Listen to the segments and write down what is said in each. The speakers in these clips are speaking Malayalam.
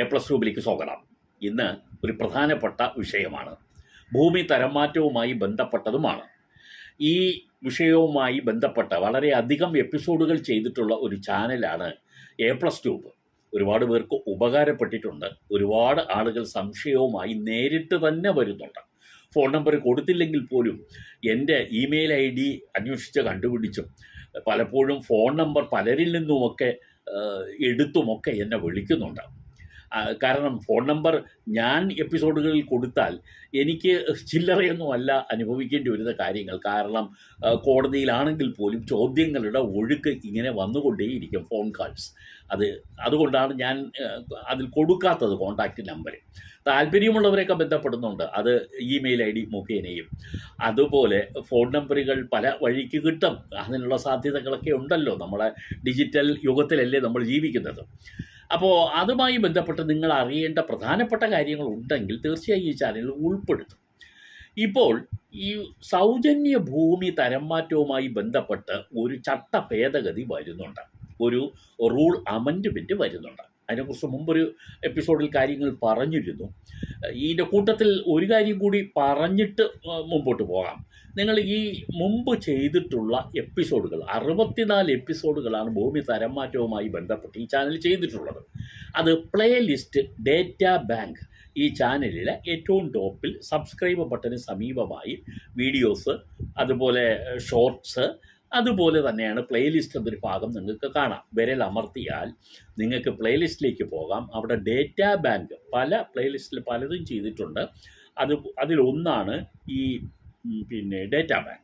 എ പ്ലസ് ട്യൂബിലേക്ക് സ്വാഗതം. ഇന്ന് ഒരു പ്രധാനപ്പെട്ട വിഷയമാണ്. ഭൂമി തരംമാറ്റവുമായി ബന്ധപ്പെട്ടതുമാണ്. ഈ വിഷയവുമായി ബന്ധപ്പെട്ട വളരെയധികം എപ്പിസോഡുകൾ ചെയ്തിട്ടുള്ള ഒരു ചാനലാണ് എ പ്ലസ് ട്യൂബ് ഒരുപാട് പേർക്ക് ഉപകാരപ്പെട്ടിട്ടുണ്ട്. ഒരുപാട് ആളുകൾ സംശയവുമായി നേരിട്ട് തന്നെ വരുന്നുണ്ട്. ഫോൺ നമ്പർ കൊടുത്തില്ലെങ്കിൽ പോലും എന്റെ ഇമെയിൽ ഐ ഡി അന്വേഷിച്ച് കണ്ടുപിടിച്ചും പലപ്പോഴും ഫോൺ നമ്പർ പലരിൽ നിന്നുമൊക്കെ എടുത്തുമൊക്കെ എന്നെ വിളിക്കുന്നുണ്ട്. കാരണം ഫോൺ നമ്പർ ഞാൻ എപ്പിസോഡുകളിൽ കൊടുത്താൽ എനിക്ക് ചില്ലറയൊന്നും അല്ല അനുഭവിക്കേണ്ടി വരുന്ന കാര്യങ്ങൾ. കാരണം കോടതിയിലാണെങ്കിൽ പോലും ചോദ്യങ്ങളുടെ ഒഴുക്ക് ഇങ്ങനെ വന്നുകൊണ്ടേയിരിക്കും ഫോൺ കാൾസ്. അത് അതുകൊണ്ടാണ് ഞാൻ അതിൽ കൊടുക്കാത്തത് കോൺടാക്റ്റ് നമ്പർ. താല്പര്യമുള്ളവരെയൊക്കെ ബന്ധപ്പെടുന്നുണ്ട്. അത് ഇമെയിൽ ഐ ഡി മുഖേനയും. അതുപോലെ ഫോൺ നമ്പറുകൾ പല വഴിക്ക് കിട്ടും. അതിനുള്ള സാധ്യതകളൊക്കെ ഉണ്ടല്ലോ. നമ്മളെ ഡിജിറ്റൽ യുഗത്തിലല്ലേ നമ്മൾ ജീവിക്കുന്നത്. അപ്പോൾ അതുമായി ബന്ധപ്പെട്ട് നിങ്ങൾ അറിയേണ്ട പ്രധാനപ്പെട്ട കാര്യങ്ങൾ ഉണ്ടെങ്കിൽ തീർച്ചയായും ഈ ചാനലിൽ ഉൾപ്പെടുത്തും. ഇപ്പോൾ ഈ സൗജന്യ ഭൂമി തരംമാറ്റവുമായി ബന്ധപ്പെട്ട് ഒരു ചട്ട ഭേദഗതി വരുന്നുണ്ട്. ഒരു റൂൾ അമെൻഡ്മെന്റ് വരുന്നുണ്ട്. അതിനെക്കുറിച്ച് മുമ്പൊരു എപ്പിസോഡിൽ കാര്യങ്ങൾ പറഞ്ഞിരുന്നു. ഇതിന്റെ കൂട്ടത്തിൽ ഒരു കാര്യം കൂടി പറഞ്ഞിട്ട് മുമ്പോട്ട് പോകാം. നിങ്ങൾ ഈ മുമ്പ് ചെയ്തിട്ടുള്ള എപ്പിസോഡുകൾ അറുപത്തിനാല് എപ്പിസോഡുകളാണ് ഭൂമി തരംമാറ്റവുമായി ബന്ധപ്പെട്ട് ഈ ചാനൽ ചെയ്തിട്ടുള്ളത്. അത് പ്ലേലിസ്റ്റ് ഡേറ്റ ബാങ്ക് ഈ ചാനലിലെ ഏറ്റവും ടോപ്പിൽ സബ്സ്ക്രൈബ് ബട്ടന് സമീപമായി വീഡിയോസ് അതുപോലെ ഷോർട്സ് അതുപോലെ തന്നെയാണ് പ്ലേലിസ്റ്റ് എന്നൊരു ഭാഗം നിങ്ങൾക്ക് കാണാം. വിരൽ അമർത്തിയാൽ നിങ്ങൾക്ക് പ്ലേലിസ്റ്റിലേക്ക് പോകാം. അവിടെ ഡേറ്റ ബാങ്ക് പല പ്ലേലിസ്റ്റിൽ പലതും ചെയ്തിട്ടുണ്ട്. അത് അതിലൊന്നാണ് ഈ പിന്നെ ഡേറ്റാ ബാങ്ക്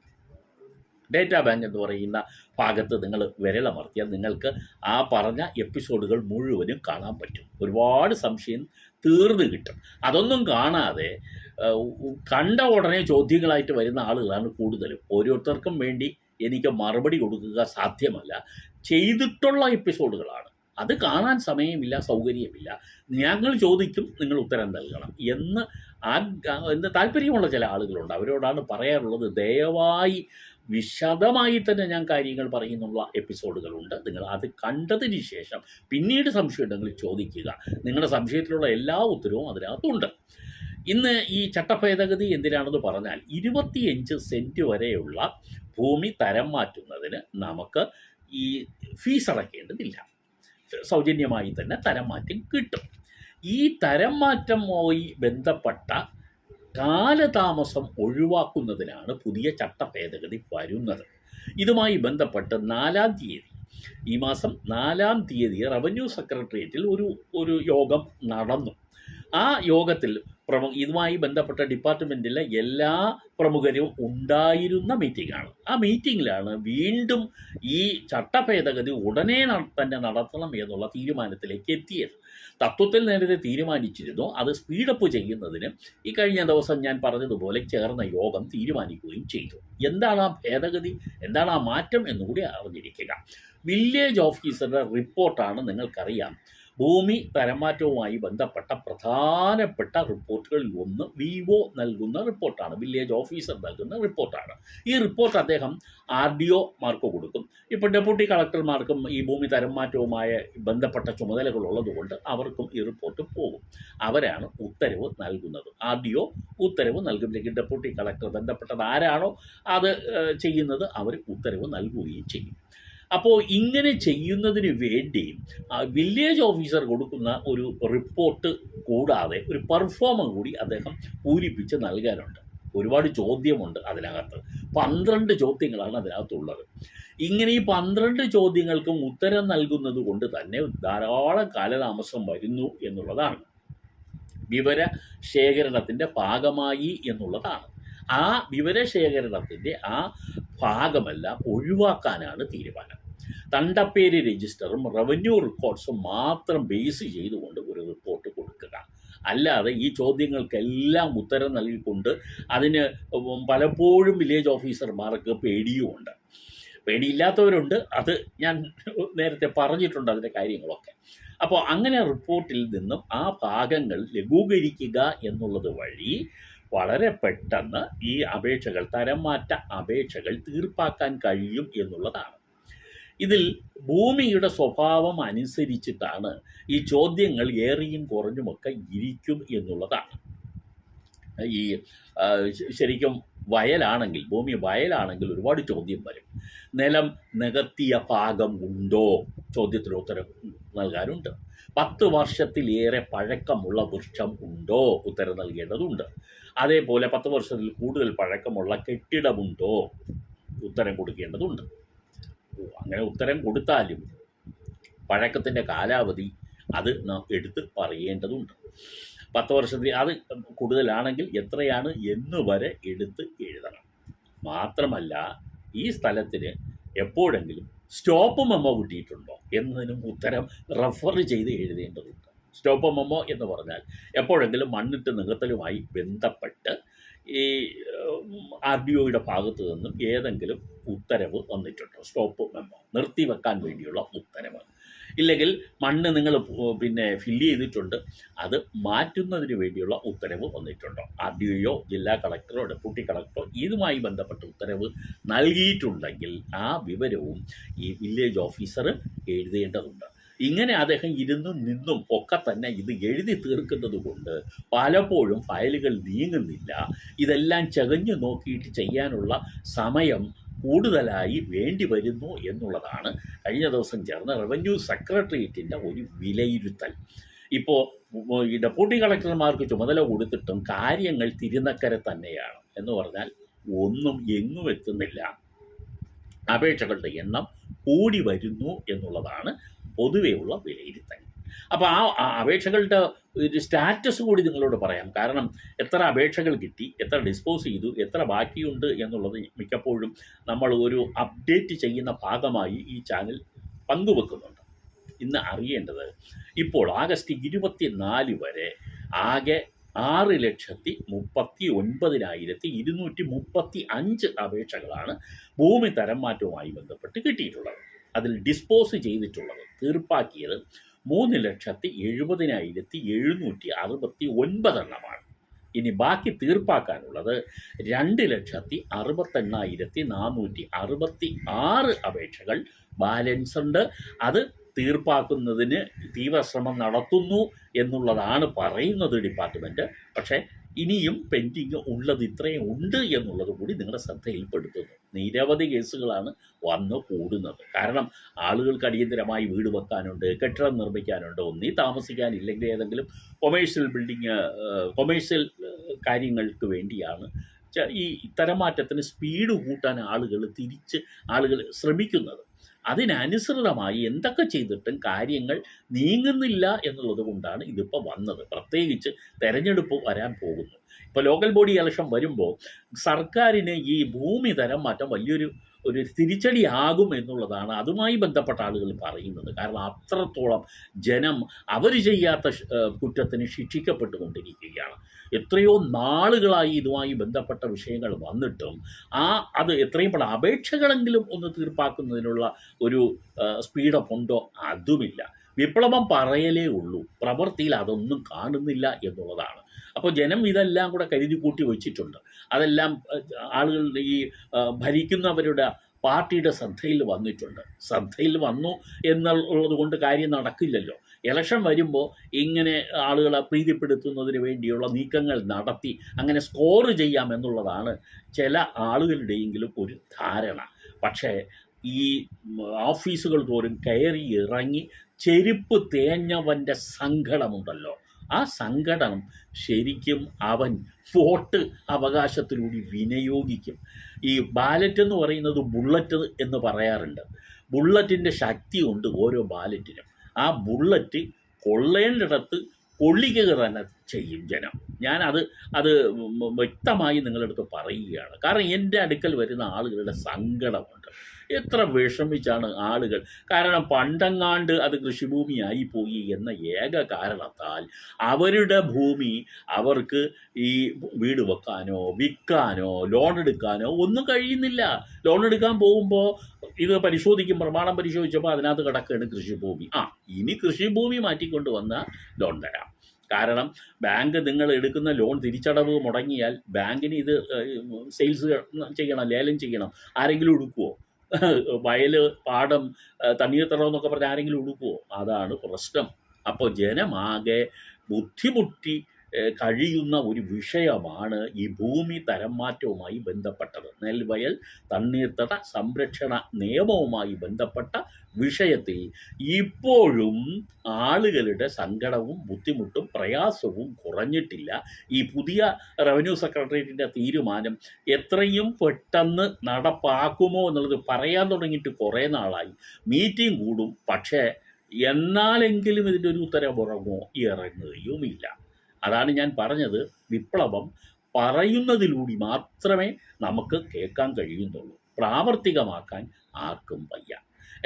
ഡേറ്റാ ബാങ്ക് എന്ന് പറയുന്ന ഭാഗത്ത് നിങ്ങൾ വിരലമർത്തിയാൽ നിങ്ങൾക്ക് ആ പറഞ്ഞ എപ്പിസോഡുകൾ മുഴുവനും കാണാൻ പറ്റും. ഒരുപാട് സംശയം തീർന്നു കിട്ടും. അതൊന്നും കാണാതെ കണ്ട ഉടനെ ചോദ്യങ്ങളായിട്ട് വരുന്ന ആളുകളാണ് കൂടുതലും. ഓരോരുത്തർക്കും വേണ്ടി എനിക്ക് മറുപടി കൊടുക്കുക സാധ്യമല്ല. ചെയ്തിട്ടുള്ള എപ്പിസോഡുകളാണ് അത് കാണാൻ സമയമില്ല സൗകര്യമില്ല. ഞങ്ങൾ ചോദിക്കും നിങ്ങൾ ഉത്തരം നൽകണം എന്ന് എന്ന് താല്പര്യമുള്ള ചില ആളുകളുണ്ട്. അവരോടാണ് പറയാറുള്ളത് ദയവായി വിശദമായി തന്നെ ഞാൻ കാര്യങ്ങൾ പറയുന്നുള്ള എപ്പിസോഡുകളുണ്ട്. നിങ്ങൾ അത് കണ്ടതിന് ശേഷം പിന്നീട് സംശയം ഉണ്ടെങ്കിൽ ചോദിക്കുക. നിങ്ങളുടെ സംശയത്തിലുള്ള എല്ലാ ഉത്തരവും അതിനകത്തുണ്ട്. ഇന്ന് ഈ ചട്ടഭേദഗതി എന്തിനാണെന്ന് പറഞ്ഞാൽ ഇരുപത്തിയഞ്ച് സെന്റ് വരെയുള്ള ഭൂമി തരം മാറ്റുന്നതിന് നമുക്ക് ഈ ഫീസ് അടയ്ക്കേണ്ടതില്ല സൗജന്യമായി തന്നെ തരം മാറ്റം കിട്ടും. ഈ തരം മാറ്റവുമായി ബന്ധപ്പെട്ട കാലതാമസം ഒഴിവാക്കുന്നതിനാണ് പുതിയ ചട്ടഭേദഗതി വരുന്നത്. ഇതുമായി ബന്ധപ്പെട്ട് നാലാം തീയതി ഈ മാസം നാലാം തീയതി റവന്യൂ സെക്രട്ടേറിയറ്റിൽ ഒരു ഒരു യോഗം നടന്നു. ആ യോഗത്തിൽ പ്രമു ഇതുമായി ബന്ധപ്പെട്ട ഡിപ്പാർട്ട്മെന്റിലെ എല്ലാ പ്രമുഖരും ഉണ്ടായിരുന്ന മീറ്റിംഗാണ് ആ മീറ്റിങ്ങിലാണ് വീണ്ടും ഈ ചട്ടഭേദഗതി ഉടനെ തന്നെ നടത്തണം എന്നുള്ള തീരുമാനത്തിലേക്ക് എത്തിയത്. തത്വത്തിൽ നേരത്തെ തീരുമാനിച്ചിരുന്നു. അത് സ്പീഡപ്പ് ചെയ്യുന്നതിന് ഈ കഴിഞ്ഞ ദിവസം ഞാൻ പറഞ്ഞതുപോലെ ചേർന്ന യോഗം തീരുമാനിക്കുകയും ചെയ്തു. എന്താണ് ആ ഭേദഗതി? എന്താണ് ആ മാറ്റം എന്നുകൂടി അറിഞ്ഞിരിക്കുക. വില്ലേജ് ഓഫീസറുടെ റിപ്പോർട്ടാണ് നിങ്ങൾക്കറിയാം. ഭൂമി തരംമാറ്റവുമായി ബന്ധപ്പെട്ട പ്രധാനപ്പെട്ട റിപ്പോർട്ടുകളിൽ ഒന്ന് വി ഒ നൽകുന്ന റിപ്പോർട്ടാണ് വില്ലേജ് ഓഫീസർ നൽകുന്ന റിപ്പോർട്ടാണ്. ഈ റിപ്പോർട്ട് അദ്ദേഹം ആർ ഡി ഒമാർക്ക് കൊടുക്കും. ഇപ്പോൾ ഡെപ്യൂട്ടി കളക്ടർമാർക്കും ഈ ഭൂമി തരംമാറ്റവുമായി ബന്ധപ്പെട്ട ചുമതലകൾ ഉള്ളതുകൊണ്ട് അവർക്കും ഈ റിപ്പോർട്ട് പോകും. അവരാണ് ഉത്തരവ് നൽകുന്നത്. ആർ ഡി ഒ ഉത്തരവ് നൽകുമ്പോഴേക്കും ഡെപ്യൂട്ടി കളക്ടർ ബന്ധപ്പെട്ടത് ആരാണോ അത് ചെയ്യുന്നത് അവർ ഉത്തരവ് നൽകുകയും ചെയ്യും. അപ്പോൾ ഇങ്ങനെ ചെയ്യുന്നതിന് വേണ്ടി വില്ലേജ് ഓഫീസർ കൊടുക്കുന്ന ഒരു റിപ്പോർട്ട് കൂടാതെ ഒരു പെർഫോമ കൂടി അദ്ദേഹം പൂരിപ്പിച്ച് നൽകാനുണ്ട്. ഒരുപാട് ചോദ്യമുണ്ട് അതിനകത്ത്. പന്ത്രണ്ട് ചോദ്യങ്ങളാണ് അതിനകത്തുള്ളത്. ഇങ്ങനെ ഈ പന്ത്രണ്ട് ചോദ്യങ്ങൾക്കും ഉത്തരം നൽകുന്നത് കൊണ്ട് തന്നെ ധാരാളം കാലതാമസം വരുന്നു എന്നുള്ളതാണ്. വിവര ശേഖരണത്തിന്റെ ഭാഗമായി എന്നുള്ളതാണ്. ആ വിവരശേഖരണത്തിന്റെ ആ ഭാഗമെല്ലാം ഒഴിവാക്കാനാണ് തീരുമാനം. തണ്ടപ്പേര് രജിസ്റ്ററും റവന്യൂ റെക്കോർഡ്സും മാത്രം ബേസ് ചെയ്തുകൊണ്ട് ഒരു റിപ്പോർട്ട് കൊടുക്കുക. അല്ലാതെ ഈ ചോദ്യങ്ങൾക്കെല്ലാം ഉത്തരം നൽകിക്കൊണ്ട് അതിന് പലപ്പോഴും വില്ലേജ് ഓഫീസർമാർക്ക് പേടിയുമുണ്ട്. പേടിയില്ലാത്തവരുണ്ട്. അത് ഞാൻ നേരത്തെ പറഞ്ഞിട്ടുണ്ട് അതിന്റെ കാര്യങ്ങളൊക്കെ. അപ്പോൾ അങ്ങനെ റിപ്പോർട്ടിൽ നിന്നും ആ ഭാഗങ്ങൾ ലഘൂകരിക്കുക എന്നുള്ളത് വഴി വളരെ പെട്ടെന്ന് ഈ അപേക്ഷകൾ തരം മാറ്റ അപേക്ഷകൾ തീർപ്പാക്കാൻ കഴിയും എന്നുള്ളതാണ്. ഇതിൽ ഭൂമിയുടെ സ്വഭാവം അനുസരിച്ചിട്ടാണ് ഈ ചോദ്യങ്ങൾ ഏറിയും കുറഞ്ഞുമൊക്കെ ഇരിക്കും എന്നുള്ളതാണ്. ഈ ശരിക്കും വയലാണെങ്കിൽ ഭൂമി വയലാണെങ്കിൽ ഒരുപാട് ചോദ്യം വരും. നിലം നികത്തിയ ഭാഗം ഉണ്ടോ? ചോദ്യത്തിന് ഉത്തരം നൽകാനുണ്ട്. പത്ത് വർഷത്തിലേറെ പഴക്കമുള്ള വൃക്ഷം ഉണ്ടോ? ഉത്തരം നൽകേണ്ടതുണ്ട്. അതേപോലെ പത്ത് വർഷത്തിൽ കൂടുതൽ പഴക്കമുള്ള കെട്ടിടമുണ്ടോ? ഉത്തരം കൊടുക്കേണ്ടതുണ്ട്. അങ്ങനെ ഉത്തരം കൊടുത്താലും പഴക്കത്തിന്റെ കാലാവധി അത് നാം എടുത്ത് പറയേണ്ടതുണ്ട്. പത്ത് വർഷത്തിൽ അത് കൂടുതലാണെങ്കിൽ എത്രയാണ് എന്ന് വരെ എടുത്ത് എഴുതണം. മാത്രമല്ല ഈ സ്ഥലത്തിന് എപ്പോഴെങ്കിലും സ്റ്റോപ്പ് മെമ്മോ കിട്ടിയിട്ടുണ്ടോ എന്നതിനും ഉത്തരം റെഫർ ചെയ്ത് എഴുതേണ്ടതുണ്ട്. സ്റ്റോപ്പ് മെമ്മോ എന്ന് പറഞ്ഞാൽ എപ്പോഴെങ്കിലും മണ്ണിട്ട് നികത്തലുമായി ബന്ധപ്പെട്ട് ഈ ആർ ഡി ഒയുടെ ഭാഗത്തു നിന്നും ഏതെങ്കിലും ഉത്തരവ് വന്നിട്ടുണ്ടോ? സ്റ്റോപ്പ് മെമ്മോ നിർത്തിവെക്കാൻ വേണ്ടിയുള്ള ഉത്തരവ്. ഇല്ലെങ്കിൽ മണ്ണ് നിങ്ങൾ പിന്നെ ഫില്ല് ചെയ്തിട്ടുണ്ട് അത് മാറ്റുന്നതിന് വേണ്ടിയുള്ള ഉത്തരവ് വന്നിട്ടുണ്ടോ? ആർ ഡി ഒയോ ജില്ലാ കളക്ടറോ ഡെപ്യൂട്ടി കളക്ടറോ ഇതുമായി ബന്ധപ്പെട്ട ഉത്തരവ് നൽകിയിട്ടുണ്ടെങ്കിൽ ആ വിവരവും ഈ വില്ലേജ് ഓഫീസർ എഴുതേണ്ടതുണ്ട്. ഇങ്ങനെ അദ്ദേഹം ഇരുന്നും നിന്നും ഒക്കെ തന്നെ ഇത് എഴുതി തീർക്കുന്നത് കൊണ്ട് പലപ്പോഴും ഫയലുകൾ നീങ്ങുന്നില്ല. ഇതെല്ലാം ചകഞ്ഞു നോക്കിയിട്ട് ചെയ്യാനുള്ള സമയം കൂടുതലായി വേണ്ടി വരുന്നു എന്നുള്ളതാണ് കഴിഞ്ഞ ദിവസം ചേർന്ന റവന്യൂ സെക്രട്ടേറിയറ്റിന്റെ ഒരു വിലയിരുത്തൽ. ഇപ്പോൾ ഈ ഡെപ്യൂട്ടി കളക്ടർമാർക്ക് ചുമതല കൊടുത്തിട്ടും കാര്യങ്ങൾ തിരുനക്കര തന്നെയാണ്. എന്ന് പറഞ്ഞാൽ ഒന്നും എങ്ങും എത്തുന്നില്ല. അപേക്ഷകളുടെ എണ്ണം കൂടി വരുന്നു എന്നുള്ളതാണ് പൊതുവെയുള്ള വിലയിരുത്തൽ. അപ്പോൾ ആ അപേക്ഷകളുടെ ഒരു സ്റ്റാറ്റസ് കൂടി നിങ്ങളോട് പറയാം. കാരണം എത്ര അപേക്ഷകൾ കിട്ടി എത്ര ഡിസ്പോസ് ചെയ്തു എത്ര ബാക്കിയുണ്ട് എന്നുള്ളത് മിക്കപ്പോഴും നമ്മൾ ഒരു അപ്ഡേറ്റ് ചെയ്യുന്ന ഭാഗമായി ഈ ചാനൽ പങ്കുവെക്കുന്നുണ്ട്. ഇന്ന് അറിയേണ്ടത് ഇപ്പോൾ ആഗസ്റ്റ് ഇരുപത്തിനാല് വരെ ആകെ ആറ് ലക്ഷത്തി മുപ്പത്തി ഒൻപതിനായിരത്തി ഇരുന്നൂറ്റി മുപ്പത്തി അഞ്ച് അപേക്ഷകളാണ് ഭൂമി തരം മാറ്റവുമായി ബന്ധപ്പെട്ട് കിട്ടിയിട്ടുള്ളത്. അതിൽ ഡിസ്പോസ് ചെയ്തിട്ടുള്ളത് തീർപ്പാക്കിയത് മൂന്ന് ലക്ഷത്തി എഴുപതിനായിരത്തി എഴുന്നൂറ്റി അറുപത്തി ഒൻപതെണ്ണമാണ് ഇനി ബാക്കി തീർപ്പാക്കാനുള്ളത് രണ്ട് ലക്ഷത്തി അറുപത്തെണ്ണായിരത്തി നാനൂറ്റി അറുപത്തി ആറ് അപേക്ഷകൾ ബാലൻസ് ഉണ്ട്. അത് തീർപ്പാക്കുന്നതിന് തീവ്രശ്രമം നടത്തുന്നു എന്നുള്ളതാണ് പറയുന്നത് ഡിപ്പാർട്ട്മെന്റ് പക്ഷേ ഇനിയും പെൻഡിങ് ഉള്ളത് ഇത്രയും ഉണ്ട് എന്നുള്ളത് കൂടി നിങ്ങളുടെ ശ്രദ്ധയിൽപ്പെടുത്തുന്നു. നിരവധി കേസുകളാണ് വന്ന് കൂടുന്നത്. കാരണം ആളുകൾക്ക് അടിയന്തരമായി വീട് വെക്കാനുണ്ട് കെട്ടിടം നിർമ്മിക്കാനുണ്ട് ഒന്നീ താമസിക്കാനില്ലെങ്കിൽ ഏതെങ്കിലും കൊമേഴ്ഷ്യൽ ബിൽഡിങ് കൊമേഴ്ഷ്യൽ കാര്യങ്ങൾക്ക് വേണ്ടിയാണ്. ഈ തരമാറ്റത്തിന് സ്പീഡ് കൂട്ടാൻ ആളുകൾ തിരിച്ച് ആളുകൾ ശ്രമിക്കുന്നത്. അതിനനുസൃതമായി എന്തൊക്കെ ചെയ്തിട്ടും കാര്യങ്ങൾ നീങ്ങുന്നില്ല എന്നുള്ളത് കൊണ്ടാണ് ഇതിപ്പോൾ വന്നത്. പ്രത്യേകിച്ച് തെരഞ്ഞെടുപ്പ് വരാൻ പോകുന്നു. ഇപ്പോൾ ലോക്കൽ ബോഡി ഇലക്ഷൻ വരുമ്പോൾ സർക്കാരിന് ഈ ഭൂമി തരം മാറ്റം വലിയൊരു ഒരു തിരിച്ചടിയാകും എന്നുള്ളതാണ് അതുമായി ബന്ധപ്പെട്ട ആളുകൾ പറയുന്നത്. കാരണം അത്രത്തോളം ജനം അവർ ചെയ്യാത്ത കുറ്റത്തിന് ശിക്ഷിക്കപ്പെട്ടുകൊണ്ടിരിക്കുകയാണ്. എത്രയോ നാളുകളായി ഇതുമായി ബന്ധപ്പെട്ട വിഷയങ്ങൾ വന്നിട്ടും ആ അത് എത്രയും പെട്ടെന്ന് അപേക്ഷകളെങ്കിലും ഒന്ന് തീർപ്പാക്കുന്നതിനുള്ള ഒരു സ്പീഡപ്പ് ഉണ്ടോ അതുമില്ല. വിപ്ലവം പറയലേ ഉള്ളൂ. പ്രവൃത്തിയിൽ അതൊന്നും കാണുന്നില്ല എന്നുള്ളതാണ്. അപ്പോൾ ജനം ഇതെല്ലാം കൂടെ കരുതി കൂട്ടി വെച്ചിട്ടുണ്ട്. അതെല്ലാം ആളുകൾ ഈ ഭരിക്കുന്നവരുടെ പാർട്ടിയുടെ ശ്രദ്ധയിൽ വന്നിട്ടുണ്ട്. ശ്രദ്ധയിൽ വന്നു എന്നുള്ളത് കൊണ്ട് കാര്യം നടക്കില്ലല്ലോ. ഇലക്ഷൻ വരുമ്പോൾ ഇങ്ങനെ ആളുകളെ പ്രീതിപ്പെടുത്തുന്നതിന് വേണ്ടിയുള്ള നീക്കങ്ങൾ നടത്തി അങ്ങനെ സ്കോർ ചെയ്യാമെന്നുള്ളതാണ് ചില ആളുകളുടെയെങ്കിലും ഒരു ധാരണ. പക്ഷേ ഈ ഓഫീസുകൾ തോറും കയറി ഇറങ്ങി ചെരുപ്പ് തേഞ്ഞവന്റെ സങ്കടമുണ്ടല്ലോ. ആ സങ്കടം ശരിക്കും അവൻ വോട്ട് അവകാശത്തിലൂടെ വിനിയോഗിക്കും. ഈ ബാലറ്റ് എന്ന് പറയുന്നത് ബുള്ളറ്റ് എന്ന് പറയാറുണ്ട്. ബുള്ളറ്റിന്റെ ശക്തിയുണ്ട് ഓരോ ബാലറ്റിനും ആ ബുള്ളറ്റ് കൊള്ളേണ്ടിടത്ത് കൊള്ളിക്കുക തന്നെ ചെയ്യും ജനം. ഞാനത് അത് വ്യക്തമായി അടുത്ത് പറയുകയാണ്. കാരണം എന്റെ അടുക്കൽ വരുന്ന ആളുകളുടെ സങ്കടമുണ്ട് എത്ര വിഷമിച്ചാണ് ആളുകൾ? കാരണം പണ്ടങ്ങാണ്ട് അത് കൃഷിഭൂമിയായി പോയി എന്ന ഏക കാരണത്താൽ അവരുടെ ഭൂമി അവർക്ക് ഈ വീട് വെക്കാനോ വിൽക്കാനോ ലോൺ എടുക്കാനോ ഒന്നും കഴിയുന്നില്ല. ലോൺ എടുക്കാൻ പോകുമ്പോൾ ഇത് പരിശോധിക്കും പ്രമാണം പരിശോധിച്ചപ്പോൾ അതിനകത്ത് കിടക്കുകയാണ് കൃഷിഭൂമി. ആ ഇനി കൃഷിഭൂമി മാറ്റിക്കൊണ്ട് വന്നാൽ ലോൺ തരാം. കാരണം ബാങ്ക് നിങ്ങൾ എടുക്കുന്ന ലോൺ തിരിച്ചടവ് മുടങ്ങിയാൽ ബാങ്കിന് ഇത് സെയിൽസ് ചെയ്യണം ലേലം ചെയ്യണം. ആരെങ്കിലും എടുക്കുമോ വയൽ പാടം തണ്ണീർത്തടം എന്നൊക്കെ പറഞ്ഞ് ആരെങ്കിലും ഉടുക്കുമോ അതാണ് പ്രശ്നം. അപ്പോൾ ജനമാകെ ബുദ്ധിമുട്ടി കഴിയുന്ന ഒരു വിഷയമാണ് ഈ ഭൂമി തരം മാറ്റവുമായി ബന്ധപ്പെട്ടത്. നെൽവയൽ തണ്ണീർത്തട സംരക്ഷണ നിയമവുമായി ബന്ധപ്പെട്ട വിഷയത്തിൽ ഇപ്പോഴും ആളുകളുടെ സങ്കടവും ബുദ്ധിമുട്ടും പ്രയാസവും കുറഞ്ഞിട്ടില്ല. ഈ പുതിയ റവന്യൂ സെക്രട്ടേറിയറ്റിന്റെ തീരുമാനം എത്രയും പെട്ടെന്ന് നടപ്പാക്കുമോ എന്നുള്ളത് പറയാൻ തുടങ്ങിയിട്ട് കുറേ നാളായി. മീറ്റിംഗ് കൂടും. പക്ഷേ എന്നാലെങ്കിലും ഇതിന്റെ ഒരു ഉത്തരം ഉറങ്ങോ ഇറങ്ങുകയുമില്ല. അതാണ് ഞാൻ പറഞ്ഞത്. വിപ്ലവം പറയുന്നതിലൂടെ മാത്രമേ നമുക്ക് കേൾക്കാൻ കഴിയുന്നുള്ളൂ. പ്രാവർത്തികമാക്കാൻ ആർക്കും വയ്യ.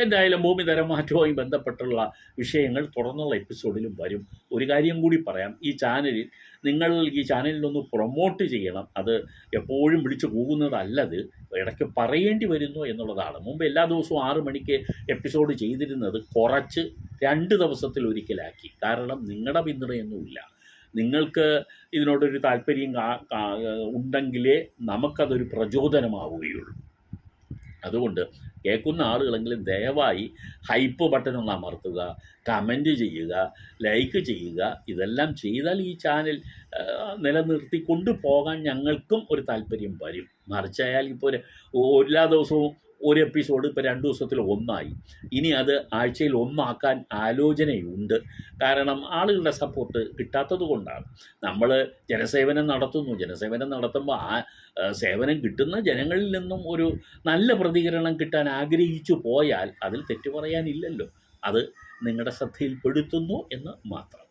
എന്തായാലും ഭൂമി തരംമാറ്റവുമായി ബന്ധപ്പെട്ടുള്ള വിഷയങ്ങൾ തുടർന്നുള്ള എപ്പിസോഡിലും വരും. ഒരു കാര്യം കൂടി പറയാം. ഈ ചാനലിൽ നിങ്ങൾ ഈ ചാനലിലൊന്ന് പ്രൊമോട്ട് ചെയ്യണം. അത് എപ്പോഴും വിളിച്ചു പോകുന്നതല്ലത് ഇടയ്ക്ക് പറയേണ്ടി വരുന്നു എന്നുള്ളതാണ്. മുമ്പ് എല്ലാ ദിവസവും ആറ് മണിക്ക് എപ്പിസോഡ് ചെയ്തിരുന്നത് കുറച്ച് രണ്ട് ദിവസത്തിൽ ഒരിക്കലാക്കി കാരണം നിങ്ങളുടെ പിന്തുണയൊന്നുമില്ല. നിങ്ങൾക്ക് ഇതിനോടൊരു താല്പര്യം ഉണ്ടെങ്കിലേ നമുക്കതൊരു പ്രചോദനമാവുകയുള്ളൂ. അതുകൊണ്ട് കേൾക്കുന്ന ആളുകളെങ്കിലും ദയവായി ഹൈപ്പ് ബട്ടൺ ഒന്ന് അമർത്തുക കമന്റ് ചെയ്യുക ലൈക്ക് ചെയ്യുക. ഇതെല്ലാം ചെയ്താൽ ഈ ചാനൽ നിലനിർത്തി കൊണ്ടുപോകാൻ ഞങ്ങൾക്കും ഒരു താല്പര്യം വരും. മറിച്ചായാൽ ഇപ്പോൾ ഒരു എല്ലാ ദിവസവും ഒരു എപ്പിസോഡ് ഇപ്പോൾ രണ്ട് ദിവസത്തിൽ ഒന്നായി. ഇനി അത് ആഴ്ചയിൽ ഒന്നാക്കാൻ ആലോചനയുണ്ട്. കാരണം ആളുകളുടെ സപ്പോർട്ട് കിട്ടാത്തത് കൊണ്ടാണ്. നമ്മൾ ജനസേവനം നടത്തുന്നു. ജനസേവനം നടത്തുമ്പോൾ ആ സേവനം കിട്ടുന്ന ജനങ്ങളിൽ നിന്നും ഒരു നല്ല പ്രതികരണം കിട്ടാൻ ആഗ്രഹിച്ചു പോയാൽ അതിൽ തെറ്റു പറയാനില്ലല്ലോ അത് നിങ്ങളുടെ ശ്രദ്ധയിൽപ്പെടുത്തുന്നു എന്ന് മാത്രം.